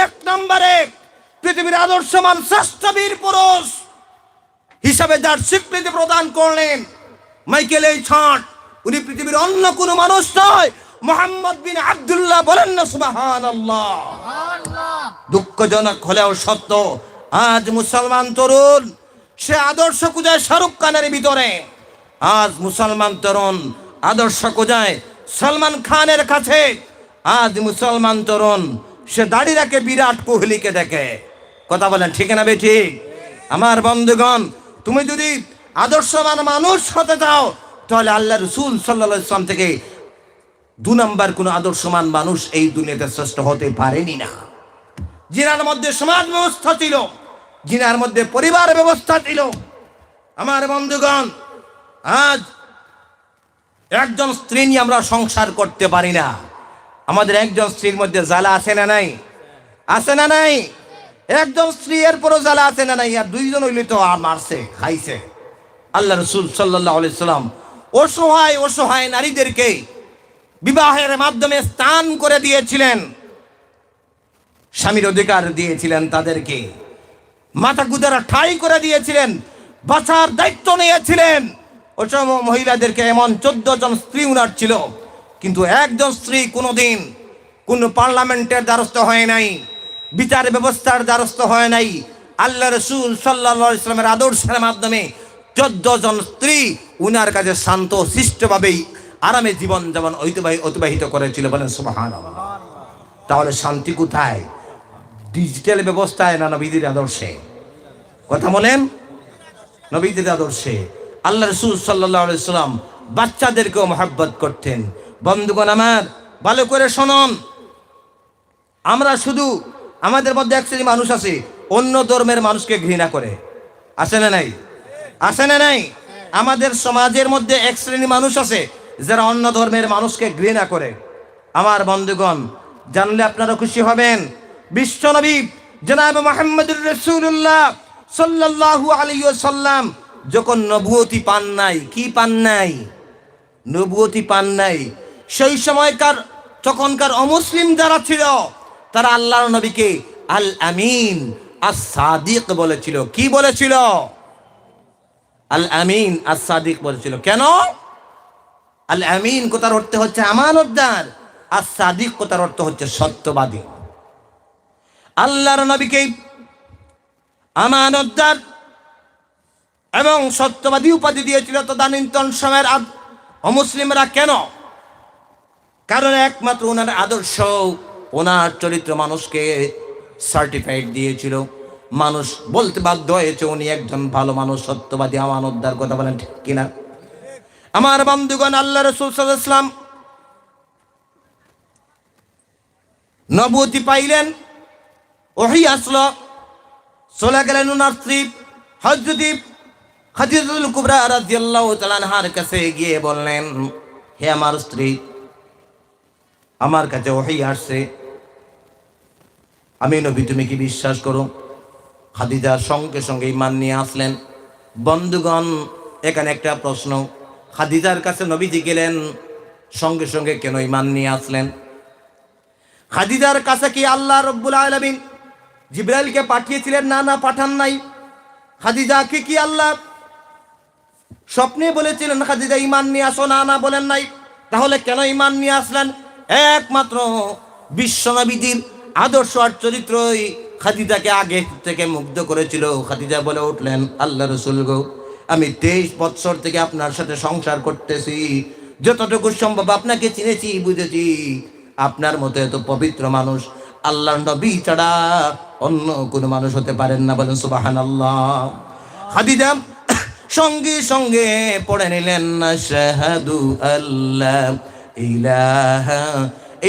এক নম্বরে পৃথিবীর আদর্শমান শ্রেষ্ঠ বীর পুরুষ হিসাবে যার স্বীকৃতি প্রদান করলেন মাইকেল এই ছাট। উনি পৃথিবীর অন্য কোনো মানুষ নয় মোহাম্মদ বিন আব্দুল্লাহ বলেন না সুবাহান দুঃখজনক হলেও সত্য আজ মুসলমান তরুণ সে আদর্শ খুঁজায় শাহরুখ খানের ভিতরে। আজ মুসলমান তরুণ আদর্শ খুঁজায় সলমান খানের কাছে। আজ মুসলমান তরুণ, সে দাড়ি রাখে বিরাট কোহলিকে দেখে। কথা বলেন, ঠিক না বে ঠিক? আমার বন্ধুগণ, তুমি যদি আদর্শবান মানুষ হতে চাও, তাহলে আল্লাহ রসুল সাল্লা ইসলাম থেকে দু নম্বর কোন আদর্শমান মানুষ এই দুনিয়াতে শ্রেষ্ঠ হতে পারেনি না। জিনার মধ্যে সমাজ ব্যবস্থা ছিল, জিনার মধ্যে পরিবার ব্যবস্থা ছিল। আমার বন্ধুগণ, আজ একজন স্ত্রী নিয়ে আমরা সংসার করতে পারি না। আমাদের একজন স্ত্রীর মধ্যে জ্বালা আছে না নাই? আছে না নাই? একজন স্ত্রী এর পরও জ্বালা আছে না নাই? আর দুইজন হইলে তো মারছে, খাইছে। আল্লাহ রসুল সাল্লাম অসহায় অসহায় নারীদেরকে বিবাহের মাধ্যমে স্থান করে দিয়েছিলেন। স্বামীর অধিকার দিয়েছিলেন তাদেরকে। মাথা গুদারা ঠাই করে দিয়েছিলেন, বাঁচার দায়িত্ব নিয়েছিলেন। ওই সব মহিলাদেরকে এমন চোদ্দ জন স্ত্রী উনার ছিল। কিন্তু একজন স্ত্রী কোনোদিন কোন পার্লামেন্টের দ্বারস্থ হয় নাই, বিচার ব্যবস্থার দ্বারস্থ হয় নাই। আল্লাহ রসুল সাল্লা ইসলামের আদর্শের মাধ্যমে চোদ্দ জন স্ত্রী উনার কাছে শান্ত, শিষ্টভাবেই আরামে জীবন যেমন অতিবাহিত করেছিল বলেন সুবাহান তাহলে শান্তি কোথায়? ডিজিটাল ব্যবস্থায় না নবীদের আদর্শে? কথা বলেন। নবীদের আদর্শে। আল্লাহ রসুল সাল্লাহ সাল্লাম বাচ্চাদেরকেও মহাব্বত করতেন বন্ধুগণ আমার, ভালো করে শোনন। আমরা শুধু আমাদের মধ্যে এক শ্রেণি মানুষ আছে, অন্য ধর্মের মানুষকে ঘৃণা করে। আছে না নাই? আছে না নাই? আমাদের সমাজের মধ্যে এক শ্রেণি মানুষ আছে, যারা অন্য ধর্মের মানুষকে ঘৃণা করে। আমার বন্ধুগণ, জানলে আপনারা খুশি হবেন। বিশ্বনবী জনাব মোহাম্মদুর রসুল্লাহ সাল্লাল্লাহু আলাইহি সাল্লাম যখন নবুয়তি পান নাই, কি পান নাই? নবুয়তি পান নাই সেই সময়কার, তখনকার অমুসলিম যারা ছিল, তারা আল্লাহ নবীকে আল আমিন আর সাদিক বলেছিল। কি বলেছিল? আল আমিন আর সাদিক বলেছিল। কেন? আল আমিন কোথার অর্থ হচ্ছে আমানতদার আর সাদিক কোথার অর্থ হচ্ছে সত্যবাদী। আল্লাহর নবীকে আমানতদার এবং সত্যবাদী উপাধি দিয়েছিল। তদানীন্তন সময়ের অমুসলিমরা কেন? কারণ একমাত্র ওনার আদর্শ, ওনার চরিত্র মানুষকে সার্টিফাইড দিয়েছিল। মানুষ বলতে বাধ্য হয়েছে উনি একজন ভালো মানুষ, সত্যবাদী, আমানতদার, কথা বলেন ঠিক কিনা। আমার বন্ধুগণ, আল্লাহ রসুল সাল্লাম নবতী পাইলেন, ওহি আসলো, চলে গেলেন ওনার স্ত্রী হজরতি খাদিজুল কুবরা রাদিয়াল্লাহু তাআলা আনহার কাছে গিয়ে বললেন, হে আমার স্ত্রী আমার কাছে ওহি আসছে। আমি নবী, তুমি কি বিশ্বাস করো? খাদিজার সঙ্গে সঙ্গে ইমান নিয়ে আসলেন। বন্ধুগণ, এখানে একটা প্রশ্ন। খাদিজার কাছে নবীজি গেলেন, সঙ্গে সঙ্গে কেন ইমান নিয়ে আসলেন? খাদিজার কাছে কি আল্লাহ রব্বুল আলমিন জিব্রাইলকে পাঠিয়েছিলেন? না না, পাঠান নাই। খাদিজাকে কি আল্লাহ? স্বপ্নে বলেছিলেন, খাদিজা ইমান নিয়ে আসো, না না, বলেন নাই। তাহলে কেন ইমান নিয়ে আসলেন? একমাত্র বিশ্বনবীদের আদর্শ আর চরিত্রই খাদিজাকে আগে থেকে মুগ্ধ করেছিল। খাদিজা বলে উঠলেন, আল্লাহ রসুল গো, আমি তেইশ বৎসর থেকে আপনার সাথে সংসার করতেছি। যতটুকু সম্ভব আপনাকে চিনেছি, বুঝেছি। আপনার মতো এত পবিত্র মানুষ আল্লাহ নবী ছাড়া অন্য কোনো মানুষ হতে পারেন না। বলেন সুবাহান আল্লাহ খাদিজা সঙ্গে সঙ্গে পড়ে নিলেন না শাহাদু আল্লাহ ইলাহা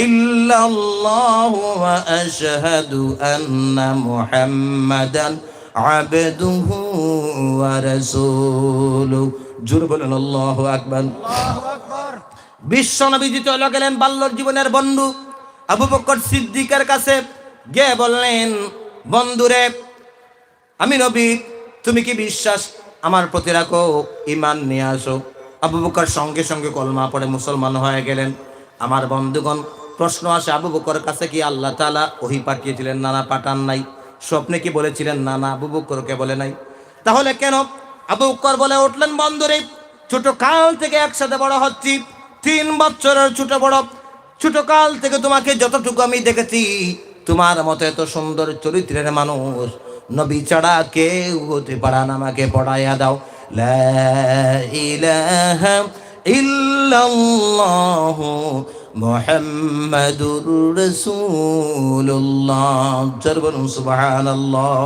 ইল্লাল্লাহু ওয়া আশহাদু আন্না মুহাম্মাদান আবদুহু ওয়া রাসূলুহু জোরে বলেন আল্লাহু আকবার। বিশ্ব নবীজি চলে গেলেন বাল্যর জীবনের বন্ধু। আবু বকর সিদ্দিকের কাছে গিয়ে বললেন বন্ধুরে আমি নবী তুমি কি বিশ্বাস আমার প্রতি রাখো ইমান নিয়ে আসো? আবু বকর সঙ্গে সঙ্গে কলমা পড়ে মুসলমান হয়ে গেলেন। আমার বন্ধুগণ, প্রশ্ন আসে, আবু বকর কাছে কি আল্লাহ তাআলা ওহি পাঠিয়েছিলেন? নানা পাঠান নাই। স্বপ্নে কি বলেছিলেন? না না আবু বকরকে বলে নাই। তাহলে কেন? আবু বকর বলে উঠলেন, বন্ধুরে, ছোট কাল থেকে একসাথে বড় হচ্ছি। তিন বছরের ছোট বড়। ছোট কাল থেকে তোমাকে যতটুকু আমি দেখেছি, তোমার মতো এত সুন্দর চরিত্রের মানুষ। নবী ছাড়া কেউ হতে পারান আমাকে পড়াইয়া দাও। লা ইলাহা ইল্লাল্লাহ মুহাম্মাদুর রাসূলুল্লাহ। জোর বলুন, সুবহানাল্লাহ।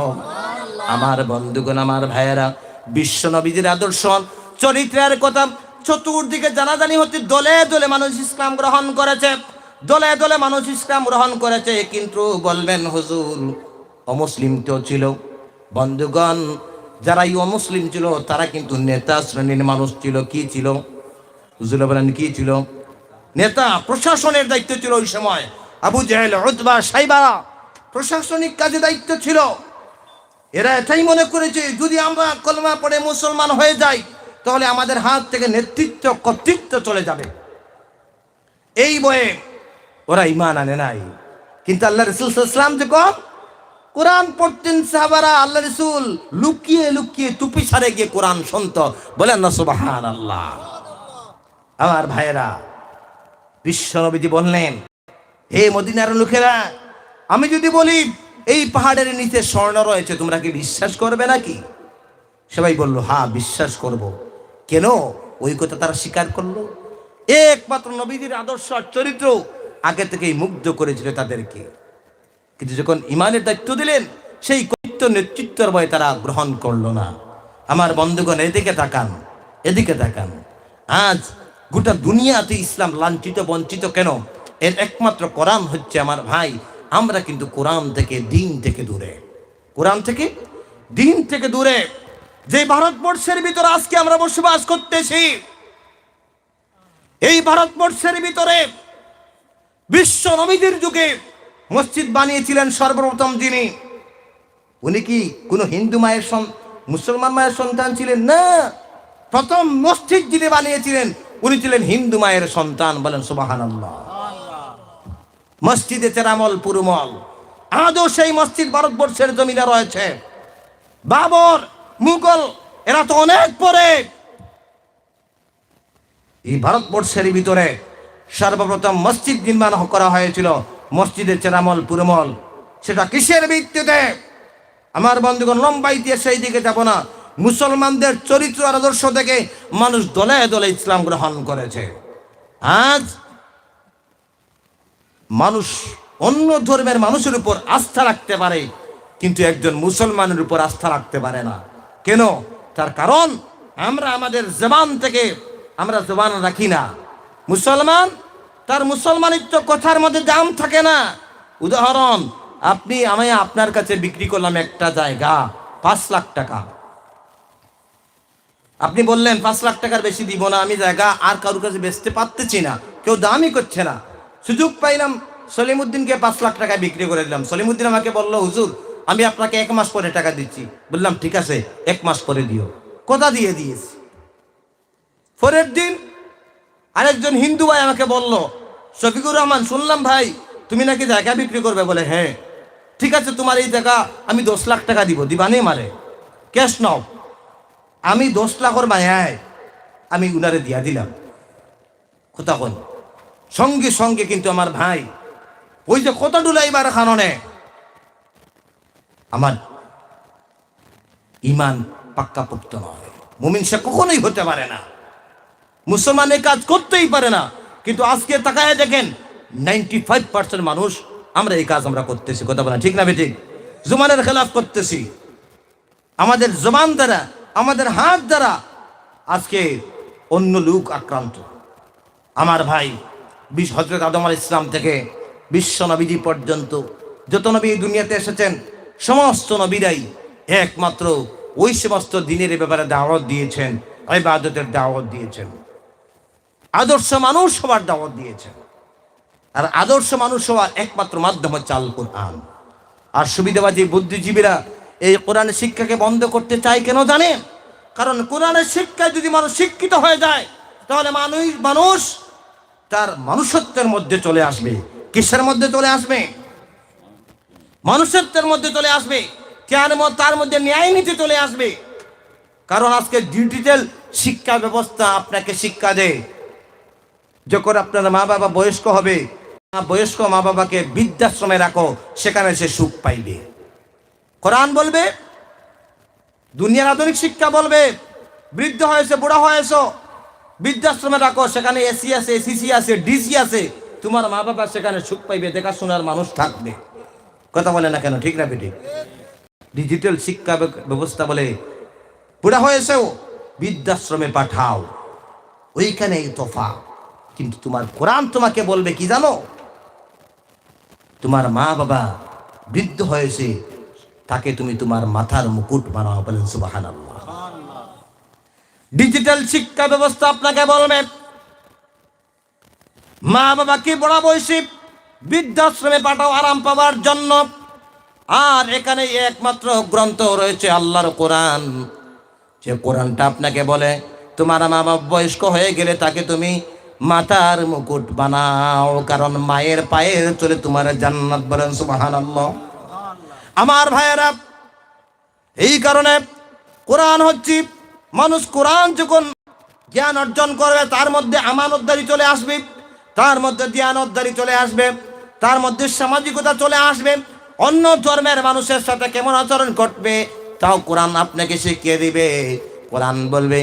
আমার বন্ধুগণ, আমার ভাইয়েরা, বিশ্ব নবীজির আদর্শ, চরিত্রের কথা চতুর্দিকে জানাজানি হচ্ছে, দলে দলে মানুষ ইসলাম গ্রহণ করেছে, দলে দলে মানুষ ইসলাম গ্রহণ করেছে। কিন্তু বলবেন, হুজুর, অমুসলিম তো ছিল। বন্ধুগণ যারা এই মুসলিম ছিল, তারা কিন্তু নেতা শ্রেণির মানুষ ছিল। কি ছিল? হুজুর বলেন, কি ছিল? নেতা প্রশাসনের দায়িত্ব ছিল ওই সময়। আবু জাহেল, উতবা সাইবা প্রশাসনিক কাজে দায়িত্ব ছিল। এরা এটাই মনে করেছে, যদি আমরা কলমা পড়ে মুসলমান হয়ে যাই, তাহলে আমাদের হাত থেকে নেতৃত্ব, কর্তৃত্ব চলে যাবে। এই বয়ে ওরা ইমান আনে নাই। কিন্তু আল্লাহ রসুল ইসলাম যখন কোরআন পড়তেন সাহাবারা আল্লাহ রসুল লুকিয়ে লুকিয়ে টুপি সারে গিয়ে কোরআন শুনত। বলেন না সুবাহান আল্লাহ আমার ভাইয়েরা, বিশ্বনবীজি বললেন, হে মদিনার লোকেরা, আমি যদি বলি, এই পাহাড়ের নিচে স্বর্ণ রয়েছে, তোমরা কি বিশ্বাস করবে নাকি? সবাই বলল হ্যাঁ বিশ্বাস করব। কেন? ওই কথা তারা স্বীকার করল। একমাত্র নবীদের আদর্শ আর চরিত্র আগে থেকেই মুগ্ধ করেছিল তাদেরকে। কিন্তু যখন ইমানের দায়িত্ব দিলেন, সেই কর্তৃত্ব নেতৃত্বের ভয় তারা গ্রহণ করল না। আমার বন্ধুগণ, এদিকে তাকান এদিকে তাকান। আজ গোটা দুনিয়াতে ইসলাম লাঞ্ছিত, বঞ্চিত কেন? এর একমাত্র কোরআন হচ্ছে আমার ভাই। আমরা কিন্তু কোরআন থেকে, দিন থেকে দূরে। কোরআন থেকে, দিন থেকে দূরে। যে ভারতবর্ষের ভিতরে আজকে আমরা বসবাস করতেছি, এই ভারতবর্ষের ভিতরে বিশ্ব নবীদের যুগে মসজিদ বানিয়েছিলেন সর্বপ্রথম যিনি। উনি কি কোনো হিন্দু মায়ের মুসলমান মায়ের সন্তান ছিলেন? না। প্রথম মসজিদ যিনি বানিয়েছিলেন, উনি ছিলেন হিন্দু মায়ের সন্তান বলেন সুবাহান মসজিদে চেরামল পুরুমল, আজও সেই মসজিদ ভারতবর্ষের জমিনে রয়েছে। বাবর, মুঘল, এরা তো অনেক পরে। এই ভারতবর্ষের ভিতরে সর্বপ্রথম মসজিদ নির্মাণ করা হয়েছিল মসজিদের চেরামল, পুরমল, সেটা কিসের ভিত্তিতে? আমার বন্ধুগণ, লম্বা ইতিহাস সেই দিকে যাব না। মুসলমানদের চরিত্র আর আদর্শ থেকে মানুষ দলে দলে ইসলাম গ্রহণ করেছে। আজ মানুষ অন্য ধর্মের মানুষের উপর আস্থা রাখতে পারে, কিন্তু একজন মুসলমানের উপর আস্থা রাখতে পারে না। কেন? তার কারণ, আমরা আমাদের জবান থেকে আমরা জবান রাখি না। মুসলমান তার মুসলমানিত্ব কথার মধ্যে দাম থাকে না। উদাহরণ, আপনি আমি আপনার কাছে বিক্রি করলাম একটা জায়গা, পাঁচ লাখ টাকা। আপনি বললেন, পাঁচ লাখ টাকার বেশি দিব না, আমি জায়গা আর কারোর কাছে বেচতে পারতেছি না, কেউ দামই করছে না। সুযোগ পাইলাম, সলিমুদ্দিনকে পাঁচ লাখ টাকায় বিক্রি করে দিলাম। সলিমুদ্দিন আমাকে বলল, হুজুর, আমি আপনাকে এক মাস পরে টাকা দিচ্ছি। বললাম, ঠিক আছে, এক মাস পরে দিও। কথা দিয়ে দিয়েছি। পরের দিন আরেকজন হিন্দু ভাই আমাকে বলল শফিকুর রহমান, শুনলাম ভাই, তুমি নাকি জায়গা বিক্রি করবে বলে হ্যাঁ। ঠিক আছে, তোমার এই জায়গা আমি দশ লাখ টাকা দিব, দিবানে মারে ক্যাশ নাও। আমি দশ লাখর মায়ায় আমি উনারে দিয়া দিলাম। কোথা কোন। সঙ্গে সঙ্গে কিন্তু আমার ভাই, ওই যে কত ডুলাইবার কারণে আমার ইমান পাক্কা পোক্ত নয়। মুমিন সে কখনোই হতে পারে না। মুসলমান এই কাজ করতেই পারে না। কিন্তু আজকে তাকায় দেখেন নাইনটি ফাইভ পার্সেন্ট মানুষ আমরা এই কাজ আমরা করতেছি, কথা বলা ঠিক না বেঠিক জুমানের খেলাফ করতেছি। আমাদের জবান দ্বারা, আমাদের হাত দ্বারা আজকে অন্য লোক আক্রান্ত। আমার ভাই বিশ হজরত আদম আল ইসলাম থেকে বিশ্ব নবীজি পর্যন্ত যত নবী এই দুনিয়াতে এসেছেন, সমস্ত নবীরাই একমাত্র ওই সমস্ত দিনের ব্যাপারে দাওয়াত দিয়েছেন, ইবাদতের দাওয়াত দিয়েছেন। আদর্শ মানুষ হওয়ার দাওয়াত দিয়েছেন। আর আদর্শ মানুষ হওয়ার একমাত্র মাধ্যম হচ্ছে আল কোরআন আর সুবিধাবাদী বুদ্ধিজীবীরা এই কোরআনের শিক্ষাকে বন্ধ করতে চায় কেন জানেন? কারণ কোরআনের শিক্ষায় যদি মানুষ শিক্ষিত হয়ে যায়, তাহলে মানুষ মানুষ তার মানুষত্বের মধ্যে চলে আসবে। কিসের মধ্যে চলে আসবে? মানুষত্বের মধ্যে চলে আসবে। কেন তার মধ্যে ন্যায় নীতি চলে আসবে। কারণ আজকে ডিজিটাল শিক্ষা ব্যবস্থা আপনাকে শিক্ষা দেয়। যখন আপনার মা বাবা বয়স্ক হবে বয়স্ক মা বাবাকে বৃদ্ধাশ্রমে রাখো, সেখানে সে সুখ পাইবে। কোরআন বলবে, দুনিয়ার আধুনিক শিক্ষা বলবে, বৃদ্ধ হয়েছে, বুড়া হয়েছ, বৃদ্ধাশ্রমে রাখো, সেখানে এসি আছে, এসিসি আছে, ডিসি আছে, তোমার মা বাবা সেখানে সুখ পাইবে, দেখাশোনার মানুষ থাকবে। কথা বলে না কেন? ঠিক না বেটি? ডিজিটাল শিক্ষা ব্যবস্থা বলে, বুড়া হয়েছেও বৃদ্ধাশ্রমে পাঠাও ওইখানে এই তোফা। কিন্তু তোমার কোরআন তোমাকে বলবে কি জানো? তোমার মা বাবা বৃদ্ধ হয়েছে, তাকে তুমি তোমার মাথার মুকুট বানাও বলেন সুবাহান ডিজিটাল শিক্ষা ব্যবস্থা আপনাকে বলবে। মা বাবাকে বড় বয়সী? বৃদ্ধাশ্রমে পাঠাও আরাম পাওয়ার জন্য। আর এখানে একমাত্র গ্রন্থ রয়েছে আল্লাহর কোরআন। যে কোরআনটা আপনাকে বলে, তোমার মা বাবা বয়স্ক হয়ে গেলে তাকে তুমি মাথার মুকুট বানাও, কারণ মায়ের পায়ের চলে তোমার জান্নাত বলেন সুবাহান আমার ভাইয়েরা, এই কারণে কোরআন হচ্ছে, মানুষ কোরআন যখন জ্ঞান অর্জন করবে, তার মধ্যে আমানতদারি চলে আসবে, তার মধ্যে জ্ঞানতদারি চলে আসবে, তার মধ্যে সামাজিকতা চলে আসবে, অন্য ধর্মের মানুষের সাথে কেমন আচরণ করবে তাও কোরআন আপনাকে শিখিয়ে দিবে। কোরআন বলবে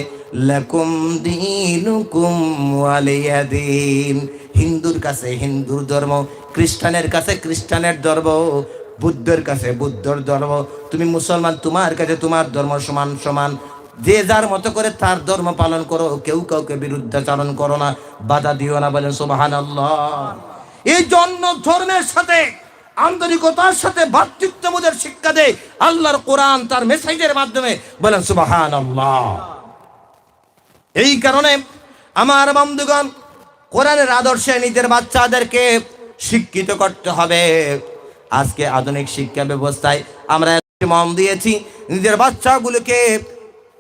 লাকুম দিনুকুম ওয়ালিয়া দিন হিন্দুর কাছে হিন্দুর ধর্ম, খ্রিস্টানের কাছে খ্রিস্টানের ধর্ম, বুদ্ধের কাছে বুদ্ধর ধর্ম। তুমি মুসলমান, তোমার কাছে তোমার ধর্ম সমান সমান। যে যার মতো করে তার ধর্ম পালন করো, কেউ কাউকে বিরুদ্ধাচরণ করো না, বাধা দিও না বলেন সুবাহান এই জন্য ধর্মের সাথে, আন্তরিকতার সাথে, ভাতৃত্ববোধের শিক্ষা দেয় আল্লাহর কোরআন, তার মেসেজের মাধ্যমে বলেন সুবাহান এই কারণে আমার বন্ধুগণ, কোরআনের আদর্শে নিজের বাচ্চাদেরকে শিক্ষিত করতে হবে। আজকে আধুনিক শিক্ষা ব্যবস্থায় আমরা মন দিয়েছি, নিজের বাচ্চাগুলোকে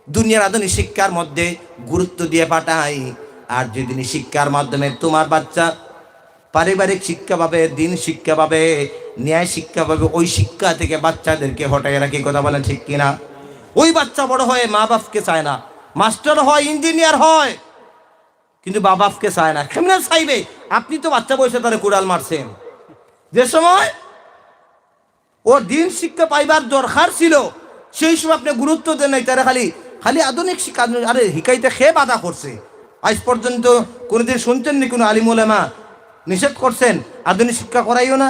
দুনিয়ার আধুনিক শিক্ষার মধ্যে গুরুত্ব দিয়ে পাঠাই। আর যেদিন শিক্ষার মাধ্যমে তোমার বাচ্চা পারিবারিক শিক্ষা পাবে, দিন শিক্ষা পাবে, ন্যায় শিক্ষা পাবে, ওই শিক্ষা থেকে বাচ্চাদেরকে হটাই রাখি, কথা বলেন ঠিক কিনা? ওই বাচ্চা বড় হয়ে মা বাপকে চায় না। মাস্টার হয়, ইঞ্জিনিয়ার হয়। কিন্তু মা বাপকে চায় না। কেমনে চাইবে? আপনি তো বাচ্চা বয়সে তারা কুড়াল মারছেন। যে সময় ও দিন শিক্ষা পাইবার দরকার ছিল, সেই সময় আপনি গুরুত্ব দেন নাই, তারা খালি খালি আধুনিক শিক্ষা আরে হিকাইতে খেয়ে বাধা করছে? আজ পর্যন্ত কোনোদিন শুনছেন নি কোনো আলিমুলেমা নিষেধ করছেন, আধুনিক শিক্ষা করাইও না,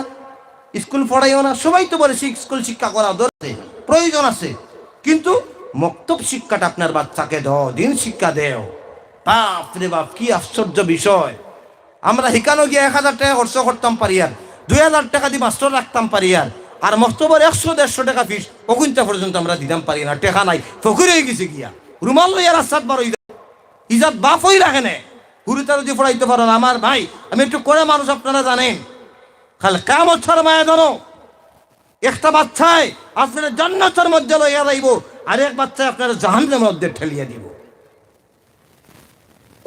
স্কুল পড়াইও না। সবাই তো বলে স্কুল শিক্ষা করা দরকার। প্রয়োজন আছে। কিন্তু মক্তব শিক্ষাটা আপনার বাচ্চাকে দাও, দিন শিক্ষা দেও। বাপ রে বাপ, কি আশ্চর্য বিষয়। আমরা হিকানো গিয়ে এক হাজার টাকা খরচ করতাম পারি আর। দুই হাজার টাকা দিয়ে মাস্টার রাখতাম পারি আর। আর মস্তবর একশো দেড়শো টাকা ফিস অকুন্তা পর্যন্ত আমরা দিতাম পারি না, টেকা নাই, ফকুর হয়ে গেছে গিয়া। রুমাল লইয়া রাস্তাত বার ইজাত বাপ হই রাখে নে। হুরিতা যদি পড়াইতে পারেন, আমার ভাই, আমি একটু করে মানুষ আপনারা জানেন। খালি কামত ছাড়া মায়া জানো। একটা বাচ্চায় আপনার জান্নাতের মধ্যে লইয়া যাইব আর এক বাচ্চায় আপনার জাহান্নের মধ্যে ঠেলিয়ে দিব।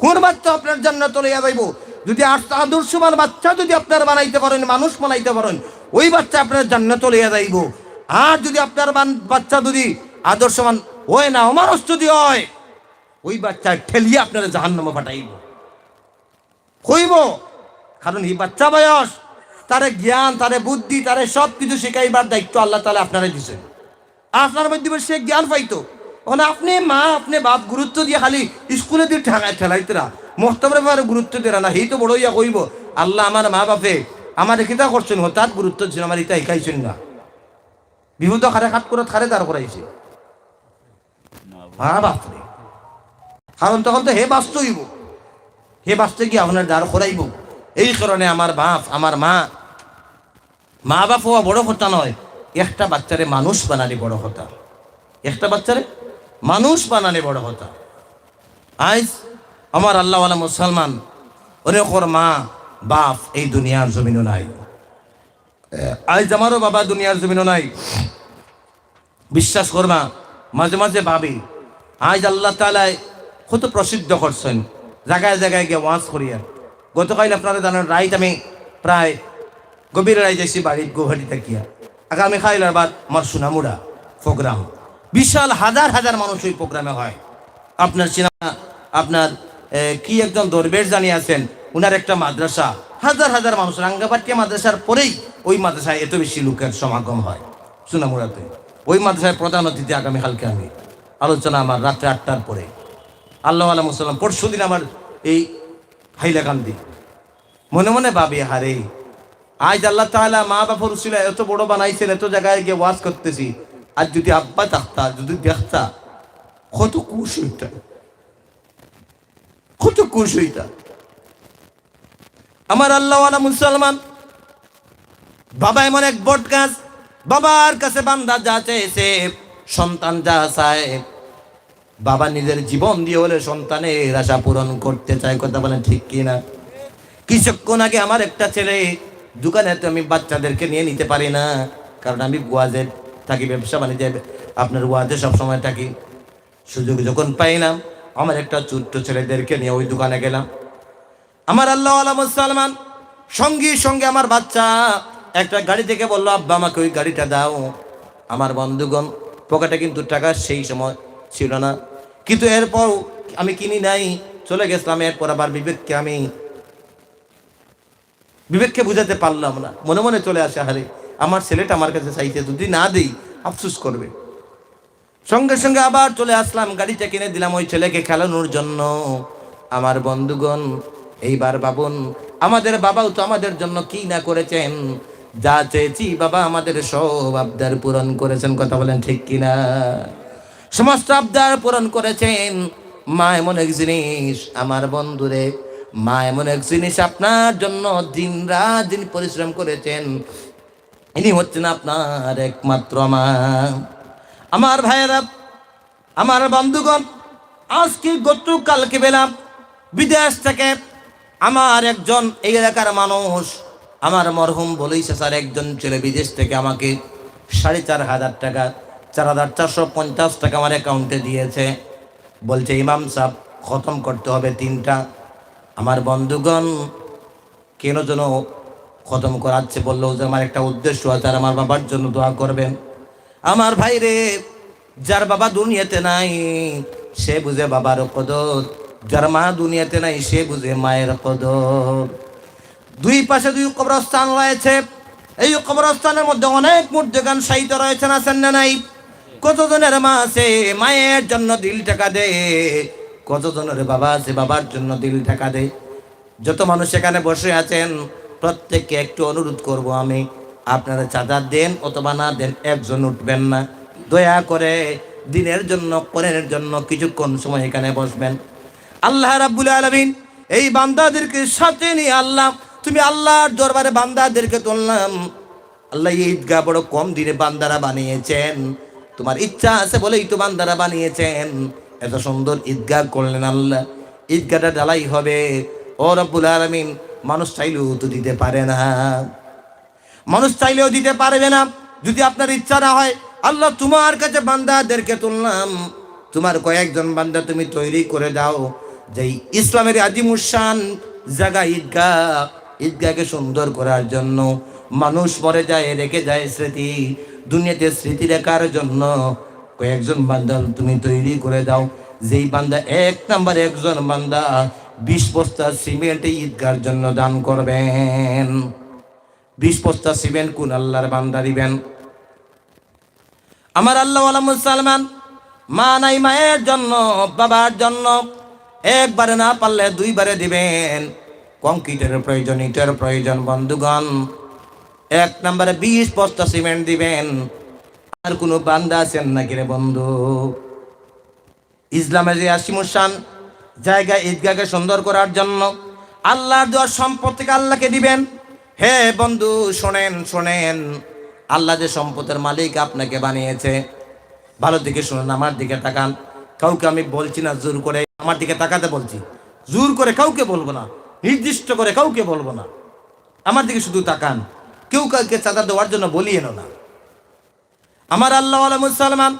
কোন বাচ্চা আপনার জান্নাত লইয়া যাইব? যদি আদর্শবান বাচ্চা যদি আপনার বানাইতে পারেন, মানুষ বানাইতে পারেন, ওই বাচ্চা আপনার জান্নাত লইয়া যাইব। আর যদি আপনার বাচ্চা যদি আদর্শবান হয় না, অমানুষ যদি হয়, ওই বাচ্চা ঠেলিয়ে আপনার জাহান্নামে পাঠাইব। কইব, কারণ এই বাচ্চা বয়স তারে জ্ঞান, তারে বুদ্ধি, তারে সব কিছু শেখাইবার দায়িত্ব আল্লাহ তালা আপনারা দিছে। আপনার মধ্যে সে জ্ঞান পাইতো। ওখানে আপনি মা, আপনি বাপ গুরুত্ব দিয়ে খালি স্কুলে দিয়ে ঠেলায় ঠেলাইতে না মোস্তবের ব্যাপারে গুরুত্ব দিয়ে না সেই তো বড় ইয়া কইব, আল্লাহ আমার মা বাপে আমার কিতা করছেন হঠাৎ গুরুত্ব ছিল আমার ইটা শিখাইছেন না। বিভূত খারে খাট করে খারে দাঁড় করাইছে। মা বাপরে কারণ তখন তো হে বাস্তব হইব। হে বাঁচতে গিয়ে আপনার দাঁড় করাইব। এই কারণে আমার বাপ, আমার মা মা বাপ হওয়া বড় কথা নয়, একটা বাচ্চারে মানুষ বানালে বড় কথা। একটা বাচ্চারে মানুষ বানালে বড় কথা। আজ আমার আল্লাহওয়ালা মুসলমান অনেক ওর মা, বাপ এই দুনিয়ার জমিনও নাই। আজ আমারও বাবা দুনিয়ার জমিনও নাই। বিশ্বাস করবা মাঝে মাঝে ভাবি, আজ আল্লাহ তালায় কত প্রসিদ্ধ করছেন। জায়গায় জায়গায় গিয়ে ওয়াজ করিয়া গতকাল আপনারা জানেন রাইট আমি প্রায় গভীর রায় যাইছি বাড়ির গুহাটি থাকিয়া আগামী খাইলার বাদ আমার সোনামুড়া প্রোগ্রাম বিশাল হাজার হাজার মানুষ ওই প্রোগ্রামে হয়। আপনার সিনেমা আপনার কি একজন দরবেশ জানিয়ে আছেন উনার একটা মাদ্রাসা। হাজার হাজার মানুষ রাঙ্গাপাটিয়া মাদ্রাসার পরেই ওই মাদ্রাসায় এত বেশি লোকের সমাগম হয়। সোনামুড়াতে। ওই মাদ্রাসায় প্রধান অতিথি আগামীকালকে আমি। আলোচনা আমার রাত্রে আটটার পরে। আল্লাহ আলাহ মুসাল্লাম পরশু দিন আমার এই হাইলাকান্দি। মনে মনে ভাবি, হারে আজ আল্লাহ তাআলা মা বাপর ছিল এত বড় বানাইছেন, এত জায়গায় গিয়ে ওয়াজ করতেছি। আর যদি আব্বা থাকতা যদি দেখতা কত কুশ হইতা। কত কুশ হইতা। আমার আল্লাহ মুসলমান, বাবা এমন এক বট গাছ, বাবার কাছে বান্দা যা চেয়েছে, সন্তান যা চায়। বাবা নিজের জীবন দিয়ে হলে সন্তানের আশা পূরণ করতে চায়, কথা বলেন ঠিক কিনা? কিছুক্ষণ আগে আমার একটা ছেলে দোকানে তো আমি বাচ্চাদেরকে নিয়ে নিতে পারি না। কারণ আমি ওয়াজের থাকি, ব্যবসা বাণিজ্যে। আপনার ওয়াজে সবসময় থাকি। সুযোগ যখন পাইলাম, আমার একটা ছোট্ট ছেলেদেরকে নিয়ে ওই দোকানে গেলাম। আমার আল্লাহ আলা মুসলমান, সঙ্গে সঙ্গে আমার বাচ্চা একটা গাড়ি থেকে বলল, আব্বা, আমাকে ওই গাড়িটা দাও। আমার বন্ধুগণ, পকেটে কিন্তু টাকা সেই সময় ছিল না। কিন্তু এরপর আমি কিনি নাই, চলে গেছিলাম। এরপর আবার বিবেককে আমি বিবেককে বুঝাতে পারলাম না। মনে মনে চলে আসে হারে আমার ছেলেটা আমার কাছে চাইতে যদি না দিই, আফসুস করবে। সঙ্গে সঙ্গে আবার চলে আসলাম, গাড়িটা কিনে দিলাম ওই ছেলেকে খেলানোর জন্য। আমার বন্ধুগণ, এইবার বাবুন আমাদের বাবাও তো আমাদের জন্য কি না করেছেন? যা চেয়েছি বাবা আমাদের সব আবদার পূরণ করেছেন, কথা বলেন ঠিক কিনা? সমস্ত আবদার পূরণ করেছেন। মা এমন এক জিনিস, আমার বন্ধুরে মা, এমন এক জিনিস আপনার জন্য দিন রাত দিন পরিশ্রম করেছেন। ইনি হচ্ছেন আপনার একমাত্র মা। আমার ভাইয়েরা, আমার বন্ধুগণ, আজকে গতকালকে বেলা বিদেশ থেকে আমার একজন এই এলাকার মানুষ, আমার মরহুম বলেই স্যার, একজন ছেলে বিদেশ থেকে আমাকে সাড়ে চার হাজার টাকা, চার হাজার চারশো পঞ্চাশ টাকা আমার অ্যাকাউন্টে দিয়েছে। বলছে, ইমাম সাহেব, খতম করতে হবে তিনটা আমার বন্ধুগণ, কেন যেন খতম করাচ্ছে বলল যে আমার একটা উদ্দেশ্য আছে আর আমার বাবার জন্য দোয়া করবেন। আমার ভাই রে যার বাবা দুনিয়াতে নাই, সে বুঝে বাবার কদর। যার মা দুনিয়াতে নাই, সে বুঝে মায়ের কদর। দুই পাশে দুই কবরস্থান রয়েছে। এই কবরস্থানের মধ্যে অনেক মূর্তিগান সাহিত্য রয়েছে না আছেন না নাই? কতজনের মা আছে? মায়ের জন্য দিল টাকা দে। কতজনের বাবা আছে, বাবার জন্য দিল টাকা দেয় যত মানুষ এখানে বসে আছেন, প্রত্যেককে একটু অনুরোধ করব আমি। আপনারা চাঁদা দেন অথবা না দেন, একজন উঠবেন না। দয়া করে দিনের জন্য কোরআনের জন্য কিছুক্ষণ সময় এখানে বসবেন। আল্লাহ রাব্বুল আলামিন এই বান্দাদেরকে সাথে নিয়ে আল্লাহ, তুমি আল্লাহর দরবারে বান্দাদেরকে তুললাম। আল্লাহ ঈদগাহ বড় কম দিনে বান্দারা বানিয়েছেন। তোমার ইচ্ছা আছে বলেই তো বান্দারা বানিয়েছেন। এত সুন্দর ঈদগাহ করলেন আল্লাহ। ঈদগাহটা ঢালাই হবে। ও রব্বুল আলামিন, মানুষ চাইলেও তো দিতে পারে না। মানুষ চাইলেও দিতে পারবে না। যদি আপনার ইচ্ছা না হয়, আল্লাহ তোমার কাছে বান্দাদেরকে তুললাম। তোমার কয়েকজন বান্দা তুমি তৈরি করে দাও। যে ইসলামের আজিমুসান জায়গা ঈদগাহ। ঈদগাহকে সুন্দর করার জন্য মানুষ মরে যায়, রেখে যায় স্মৃতি। দুনিয়াতে স্মৃতি রেখার জন্য কয়েকজন বান্দা তুমি তৈরি করে দাও। যেই বান্দা এক নাম্বার, একজন বান্দা বিশ বস্তা সিমেন্ট ঈদগার জন্য দান করবেন। বিশ বস্তা সিমেন্ট কোন আল্লাহর বান্দা দিবেন? আমার আল্লাহ মুসলমান মা নাই মায়ের জন্য, বাবার জন্য একবারে না পারলে দুইবারে দিবেন। কংক্রিটের প্রয়োজন, ইটের প্রয়োজন, বন্ধুগণ। এক নম্বরে বিশ বস্তা সিমেন্ট দিবেন। আর কোনো বান্দা আছেন নাকি রে বন্ধু? ইসলামের যে আসিমুসান জায়গা ঈদগাহকে সুন্দর করার জন্য আল্লাহর দেওয়ার সম্পত্তিকে আল্লাহকে দিবেন। হে বন্ধু, শোনেন শোনেন, আল্লাহ যে সম্পদের মালিক আপনাকে বানিয়েছে। ভালো দিকে শুনুন, আমার দিকে তাকান। কাউকে আমি বলছি না, জোর করে আমার দিকে তাকাতে বলছি। জোর করে কাউকে বলব না, নির্দিষ্ট করে কাউকে বলব না। আমার দিকে শুধু তাকান। কেউ কাউকে চাঁদা দেওয়ার জন্য বলিয়েন না। আমার আল্লাহ মুসলমান,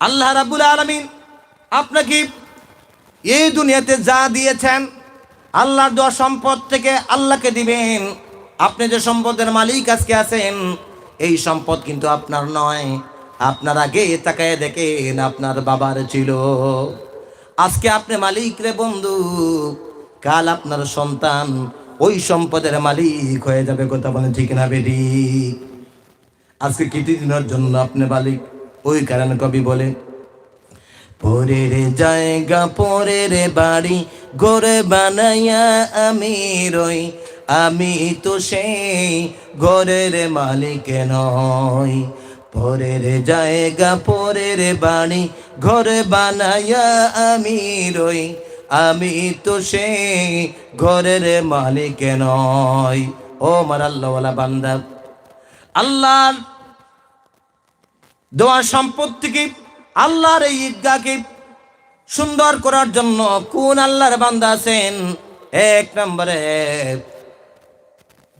আল্লাহ রাবুল আলমিন আপনাকে এই দুনিয়াতে যা দিয়েছেন, আল্লাহর দেওয়া সম্পদ থেকে আল্লাহকে দিবেন। আপনি যে সম্পদের মালিক আজকে আছেন, এই সম্পদ কিন্তু আপনার নয়। আপনার আগে তাকায় দেখেন, আপনার বাবার ছিল। আজকে আপনি মালিক রে বন্ধু, কাল আপনার সন্তান, ওই সম্পদের মালিক হয়ে যাবে, কথা বলে ঠিক না বেরি আজকে কিছু দিনের জন্য আপনি মালিক, ওই কারণে কবি বলে, পরের জায়গা, পরের বাড়ি গড়ে বানাইয়া আমি রই, আমি তো সেই ঘরের মালিক নয় পরের জায়গা, পরের বাড়ি, ঘরে বানাইয়া আমি রই, আমি তো সেই ঘরের মালিক নয় ও মার আল্লাহওয়ালা বান্দা, আল্লাহর দোয়া সম্পত্তিকে আল্লাহর এই ঈদগাহকে সুন্দর করার জন্য কোন আল্লাহর বান্দা আছেন? এক নম্বরে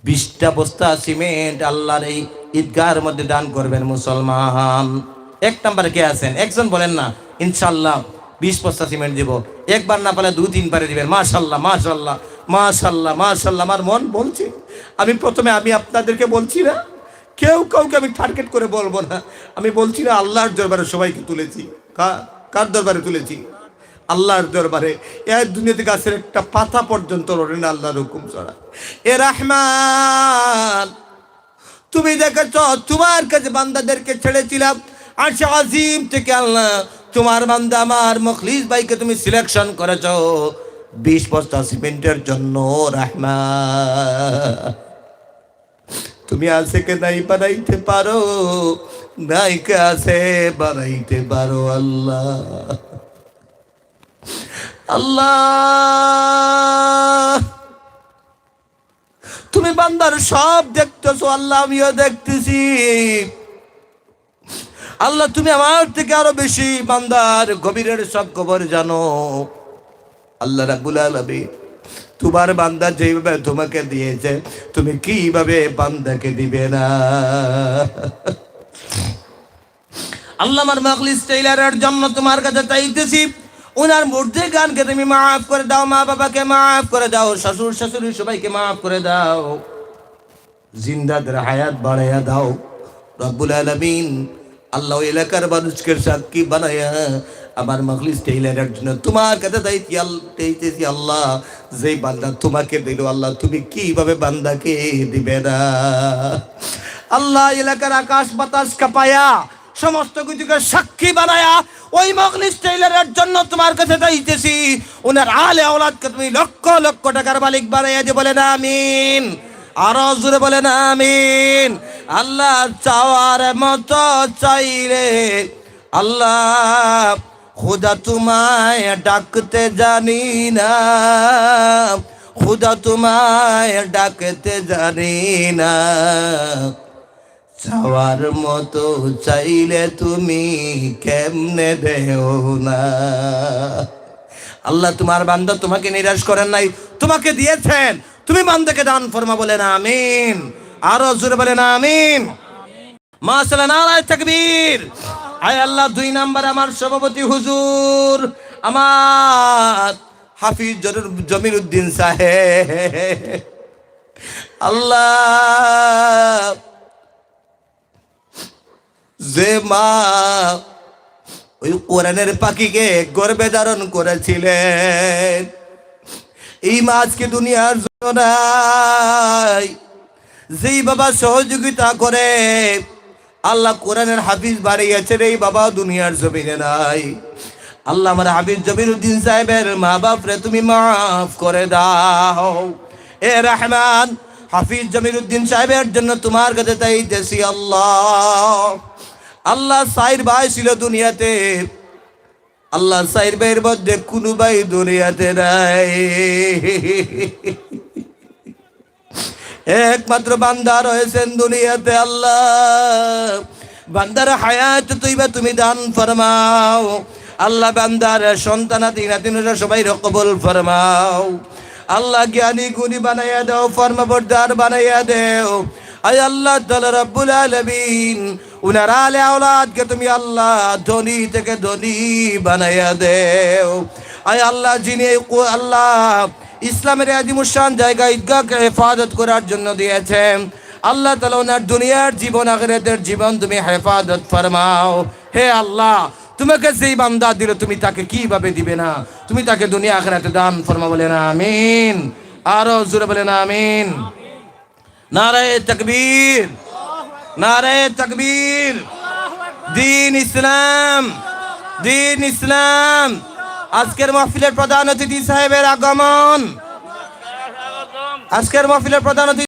বিশটা বস্তা সিমেন্ট আল্লাহর এই ঈদগাহের মধ্যে দান করবেন মুসলমান। এক নম্বরে কে আছেন? একজন বলেন না ইনশাল্লাহ বিশ বস্তা সিমেন্ট দিব। একবার না পারলে দু তিন পারে দিবেন। মাশাল্লাহ মাশাল্লাহ মাশাল্লাহ মাশাল্লাহ আমার মন বলছে। আমি প্রথমে, আমি আপনাদেরকে বলছি না কেউ কাউকে আমি টার্গেট করে বলব না। আমি বলছি না, আল্লাহর দরবারে সবাইকে তুলেছি। কার দরবারে তুলেছি? আল্লাহর দরবারে। এ দুনিয়াতে গাছের একটা পাতা পর্যন্ত লড়ে না আল্লাহর হুকুম ছাড়া। এ রহমান, তুমি দেখেছ, তোমার কাছে বান্দাদেরকে ছেড়েছিলাম। আর সে আজিম থেকে আল্লাহ, তোমার বান্দা আমার মখলিস ভাইকে তুমি সিলেকশন করেছ। বিশ বস্তা সিমেন্টের জন্য, রহমান। তুমি আছে কে নাই বানাইতে পারো নাইকে আছে, বানাইতে পারো আল্লাহ। আল্লাহ! তুমি বান্দার সব দেখতেছো, আল্লাহ আমিও দেখতেছি। আল্লাহ, তুমি আমার থেকে আরও বেশি বান্দার গভীরের সব খবর জানো। আল্লাহ রাব্বুল আলামিন তোমার বান্দা যেভাবে তোমাকে দিয়েছে, তুমি কীভাবে বান্দাকে দিবে না? মখলিস টেইলারের জন্য তোমার কাছে চাইতেছি ওনার মধ্যে গানকে তুমি মাফ করে দাও, মা বাবাকে মাফ করে দাও, শ্বশুর শাশুড়ি সবাইকে মাফ করে দাও। জিন্দাদের হায়াত বাড়াইয়া দাও। রব্বুল আলামিন আল্লাহ এলাকার মানুষকে সাক্ষী বানায়া আমার মখলিস টেইলারের জন্য তোমার কাছে চাইতেছি আল্লাহ, যেই বান্দা তোমাকে দিল, আল্লাহ তুমি কীভাবে বান্দাকে দিবে না? আল্লাহ এলাকার আকাশ বাতাস কাপায়া, সমস্ত কিছুকে সাক্ষী বানায়া, ওই মখলিস টেইলারের জন্য তোমার কাছে চাইতেছি ওনার আলে আওলাদকে তুমি লক্ষ লক্ষ টাকার মালিক বানাইয়া দিয়ে না আমিন। আরও জোরে বলেন, আমিন। আল্লাহ চাওয়ার মতো চাইলে আল্লাহ খুদা তোমায় ডাকতে জানি না। খুদা তোমায় ডাকতে জানি না। চাওয়ার মতো চাইলে তুমি কেমনে দেও না? আল্লাহ তোমার বান্দা তোমাকে নিরাশ করেন নাই, তোমাকে দিয়েছেন। তুমি বান্দাকে দান ফরমা বলেন আমিন। আরও জোরে আমিন। মাসালা নারায় তাকবীর। আয় আল্লাহ, দুই নাম্বার আমার সভাপতি হুজুর, আমার হাফিজ জমির উদ্দিন সাহেব। আল্লাহ, যে মা ওই কোরআনের পাখিকে গর্বে ধারণ করেছিলেন। এই মা আজকে দুনিয়ার নাই। যেই বাবা সহযোগিতা করে, আল্লাহ কোরআনের হাফিজ বাড়িয়েছেন এই বাবা দুনিয়ার জমিনে নাই। আল্লাহ আমার হাফিজ জমির উদ্দিন সাহেবের মা বাপরে তুমি মাফ করে দাও। এ রহমান, হাফিজ জমির উদ্দিন সাহেবের জন্য তোমার কাছে চাইতেছি আল্লাহ। আল্লাহ সাইর ভাই ছিল দুনিয়াতে। আল্লাহ সাইর ভাইয়ের মধ্যে কোনো ভাই দুনিয়াতে নাই। একমাত্র বান্দা রয়েছেন দুনিয়াতে আল্লাহ। বান্দার হায়াত তুইবা তুমি দান ফরমাও। আল্লাহ বান্দার সন্তানাতি নাতিনরা সবাই কবুল ফরমাও। আল্লাহ জ্ঞানী গুণী বানাইয়া দাও, ফর্মবর্দার বানাইয়া দেও। আয় আল্লাহ তাআলা রব্বুল আলামিন, উনার আলে আওলাদকে তুমি আল্লাহ ধনী থেকে ধনী বানাইয়া দেও। আয় আল্লাহ যিনি আল্লাহ ইসলামের আদিমুসান জায়গা ঈদগাহকে হেফাজত করার জন্য দিয়েছেন আল্লাহ তালা ওনার দুনিয়ার জীবন, আখেরাতের জীবন তুমি হেফাজত ফরমাও। হে আল্লাহ, তোমাকে যেই বান্দা দিল, তুমি তাকে কীভাবে দিবে না? তুমি তাকে দুনিয়া, আখেরাতে দান ফরমা বলে না আমিন। আরও জোরে বলে না আমিন। নারায় তকবীর। নারায় তকবীর। দিন ইসলাম। দিন ইসলাম। আজকের মাহফিলের প্রধান অতিথি সাহেবের আগমন। আজকের মাহফিলের প্রধান অতিথি